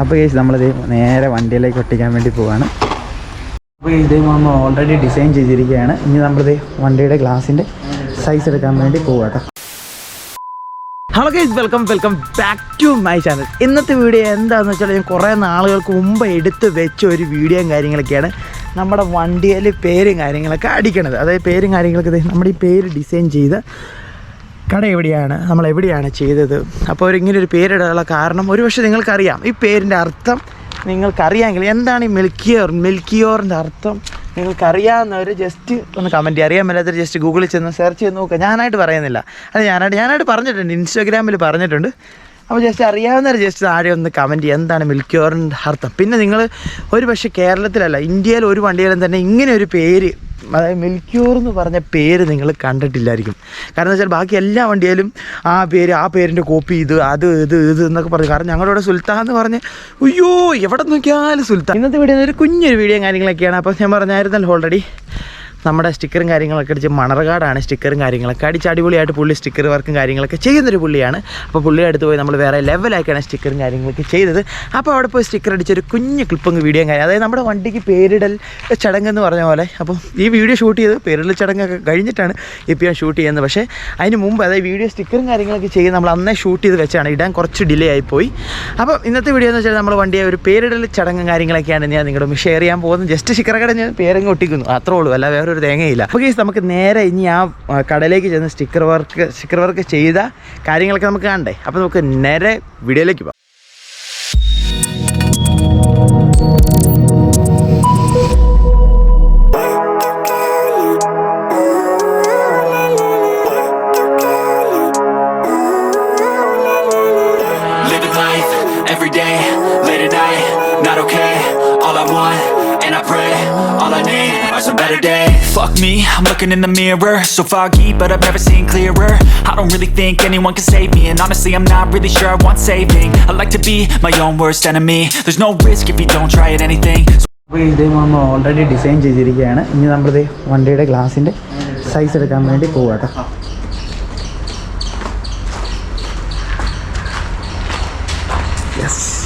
അപ്പോൾ കേസ് നമ്മളിത് നേരെ വണ്ടിയിലേക്ക് ഒട്ടിക്കാൻ വേണ്ടി പോവാണ്. അപ്പോൾ ഇത് നമ്മൾ ഓൾറെഡി ഡിസൈൻ ചെയ്തിരിക്കുകയാണ്. ഇനി നമ്മളിത് വണ്ടിയുടെ ഗ്ലാസിന്റെ സൈസ് എടുക്കാൻ വേണ്ടി പോവാട്ടോ hello guys welcome welcome back to my channel ഇന്നത്തെ വീഡിയോ എന്താണെന്ന് വെച്ചാൽ ഞാൻ കുറേ നാളുകൾക്ക് മുമ്പ് എടുത്ത് വെച്ച ഒരു വീഡിയോയും കാര്യങ്ങളൊക്കെയാണ് നമ്മുടെ വണ്ടിയിൽ പേരും കാര്യങ്ങളൊക്കെ അടിക്കണത്. അതായത് പേരും കാര്യങ്ങളൊക്കെ നമ്മുടെ ഈ പേര് ഡിസൈൻ ചെയ്ത് കട എവിടെയാണ്? നമ്മൾ എവിടെയാണ് ചെയ്തത്? അപ്പോൾ ഒരു ഇങ്ങനെ ഒരു പേരിടാനുള്ള കാരണം ഒരുപക്ഷെ നിങ്ങൾക്കറിയാം. ഈ പേരിന്റെ അർത്ഥം നിങ്ങൾക്കറിയാമെങ്കിൽ എന്താണ് ഈ മിൽക്കിയോർ? മിൽക്കിയോറിന്റെ അർത്ഥം നിങ്ങൾക്കറിയാവുന്നവർ ജസ്റ്റ് ഒന്ന് കമന്റ് അറിയാൻ മേലാത്തവർ ജസ്റ്റ് ഗൂഗിളിൽ ചെന്ന് സെർച്ച് ചെയ്ത് നോക്കുക. ഞാനായിട്ട് പറയുന്നില്ല. അത് ഞാനായിട്ട് ഞാനായിട്ട് പറഞ്ഞിട്ടുണ്ട്. ഇൻസ്റ്റാഗ്രാമിൽ പറഞ്ഞിട്ടുണ്ട്. അപ്പോൾ ജസ്റ്റ് അറിയാവുന്നവർ ജസ്റ്റ് താഴെ ഒന്ന് കമന്റ് എന്താണ് മിൽക്കിയോറിന്റെ അർത്ഥം? പിന്നെ നിങ്ങൾ ഒരു പക്ഷേ കേരളത്തിലല്ല ഇന്ത്യയിൽ ഒരു വണ്ടിയിലും തന്നെ ഇങ്ങനെ ഒരു പേര് അതായത് മിൽക്യൂർ എന്ന് പറഞ്ഞ പേര് നിങ്ങൾ കണ്ടിട്ടില്ലായിരിക്കും. കാരണം എന്ന് വെച്ചാൽ ബാക്കി എല്ലാ വണ്ടിയിലും ആ പേര് ആ പേരിന്റെ കോപ്പി ഇത് അത് ഇത് ഇത് എന്നൊക്കെ പറഞ്ഞു കാരണം ഞങ്ങളുടെ സുൽത്താൻ എന്ന് പറഞ്ഞ് അയ്യോ എവിടെ നോക്കിയാലും സുൽത്താൻ. ഇന്നത്തെ വീഡിയോ ഒരു കുഞ്ഞൊരു വീഡിയോ കാര്യങ്ങളൊക്കെയാണ്. അപ്പോൾ ഞാൻ പറഞ്ഞായിരുന്നല്ലോ ഓൾറെഡി നമ്മുടെ സ്റ്റിക്കറും കാര്യങ്ങളൊക്കെ അടിച്ച് മണർകാടാണ് സ്റ്റിക്കറും കാര്യങ്ങളൊക്കെ. അടിച്ച് അടിപൊളിയായിട്ട് പുള്ളി സ്റ്റിക്കർ വർക്കും കാര്യങ്ങളൊക്കെ ചെയ്യുന്നൊരു പുള്ളിയാണ്. അപ്പോൾ പുള്ളി അടുത്ത് പോയി നമ്മൾ വേറെ ലെവലാക്കിയാണ് സ്റ്റിക്കറും കാര്യങ്ങളൊക്കെ ചെയ്തത്. അപ്പോൾ അവിടെ പോയി സ്റ്റിക്കർ അടിച്ചൊരു കുഞ്ഞ് ക്ലിപ്പും വീഡിയോ കാര്യം അതായത് നമ്മുടെ വണ്ടിക്ക് പേരിടൽ ചടങ്ങെന്ന് പറഞ്ഞ പോലെ. അപ്പോൾ ഈ വീഡിയോ ഷൂട്ട് ചെയ്ത് പേരിടൽ ചടങ്ങൊക്കെ കഴിഞ്ഞിട്ടാണ് ഇപ്പോൾ ഞാൻ ഷൂട്ട് ചെയ്യുന്നത്. പക്ഷേ അതിന് മുമ്പ് അതായത് വീഡിയോ സ്റ്റിക്കറും കാര്യങ്ങളൊക്കെ ചെയ്ത് നമ്മൾ അന്നേ ഷൂട്ട് ചെയ്ത് വെച്ചാണ് ഇടാൻ കുറച്ച് ഡിലേ ആയിപ്പോയി അപ്പോൾ ഇന്നത്തെ വീഡിയോ എന്ന് വെച്ചാൽ നമ്മൾ വണ്ടിയെ ഒരു പേരിടൽ ചടങ്ങും കാര്യങ്ങളൊക്കെയാണ് ഞാൻ നിങ്ങളുടെ ഷെയർ ചെയ്യാൻ പോകുന്നത്. ജസ്റ്റ് സ്റ്റിക്കറൊക്കെ ഞാൻ പേരങ്ങ് ഒട്ടിക്കുന്നു. അത്രേ ഉള്ളൂ. അല്ല വേറെ ഒരു തേങ്ങയില്ല. അപ്പോൾ കേസ് നമുക്ക് നേരെ ഇനി ആ കടയിലേക്ക് ചെന്ന് സ്റ്റിക്കർ വർക്ക് സ്റ്റിക്കർ വർക്ക് ചെയ്ത കാര്യങ്ങളൊക്കെ നമുക്ക് കാണണ്ടേ? അപ്പോൾ നമുക്ക് നേരെ വീഡിയോയിലേക്ക് പോകാം. Every day, late at night, not okay. All I and I pray, all I need are some better days. Fuck me, I'm looking in the mirror, so foggy, but I've never seen clearer. I don't really think anyone can save me, and honestly, I'm not really sure I want saving. I like to be my own worst enemy. There's no risk if you don't try at anything. So അപ്പോൾ ഇത് നമ്മൾ already design ചെയ്തിരിക്കുകയാണ് ഇനി നമ്മളിത് വണ്ടിയുടെ ഗ്ലാസിന്റെ size എടുക്കാൻ വേണ്ടി പോവാട്ടോ yes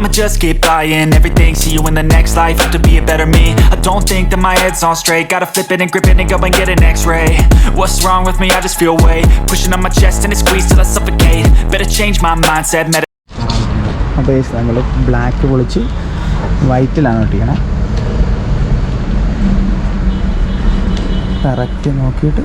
I'ma just keep buying everything, see you in the next life, have to be a better me I don't think that my head's on straight, gotta flip it and grip it and go and get an x-ray What's wrong with me, I just feel weight, pushing on my chest and it squeezes till I suffocate Better change my mindset, meditate അപ്പോൾ നമ്മൾ black പൊളിച്ച് വൈറ്റിലാണ് ഒട്ടിക്കണേ correct നോക്കിയിട്ട്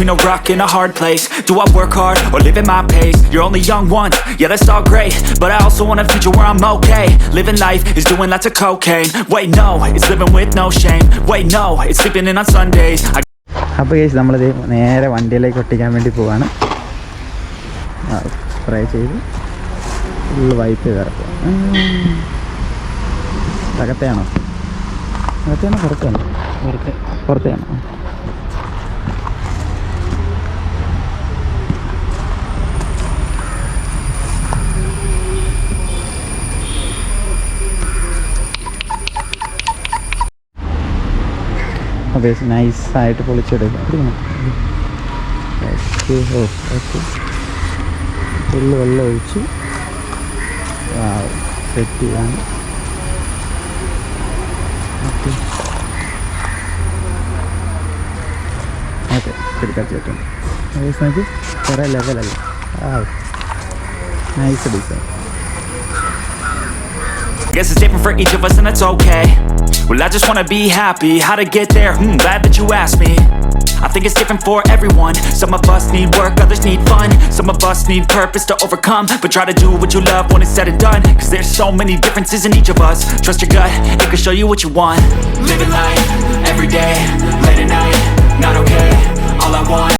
between a rock and a hard place Do I work hard or live at my pace? You're only young one, yeah that's all great But I also want a future where I'm okay Living life is doing lots of cocaine Wait no, it's living with no shame Wait no, it's sleeping in on Sundays I അപ്പോൾ case നമ്മളിത് നേരെ വണ്ടിയിലേക്ക് ഒട്ടിക്കാൻ വേണ്ടി പോവാണ് spray ചെയ്ത് full wipe ചെയ്ത് ഇറക്കുക അകത്തെയാണോ അകത്തെയാണോ പുറത്താണോ പുറത്തെ പുറത്തെയാണോ അപ്പോൾ നൈസായിട്ട് പൊളിച്ചെടുക്കും. ഓക്കെ ഓ ഓക്കെ ഫുള്ള് വെള്ളം ഒഴിച്ച്. സെറ്റ് ചെയ്യാൻ ഓക്കെ ഓക്കെ ചേട്ടൻ. പറ്റും നോക്കി കുറേ ലെവലല്ലേ ആ nice design guess it's different for each of us and that's okay. Well I just wanna be happy, how to get there, hmm, glad that you asked me. I think it's different for everyone. Some of us need work, others need fun. Some of us need purpose to overcome. But try to do what you love when it's said and done. Cause there's so many differences in each of us. Trust your gut, it can show you what you want. Living life, every day, late at night, not okay All I want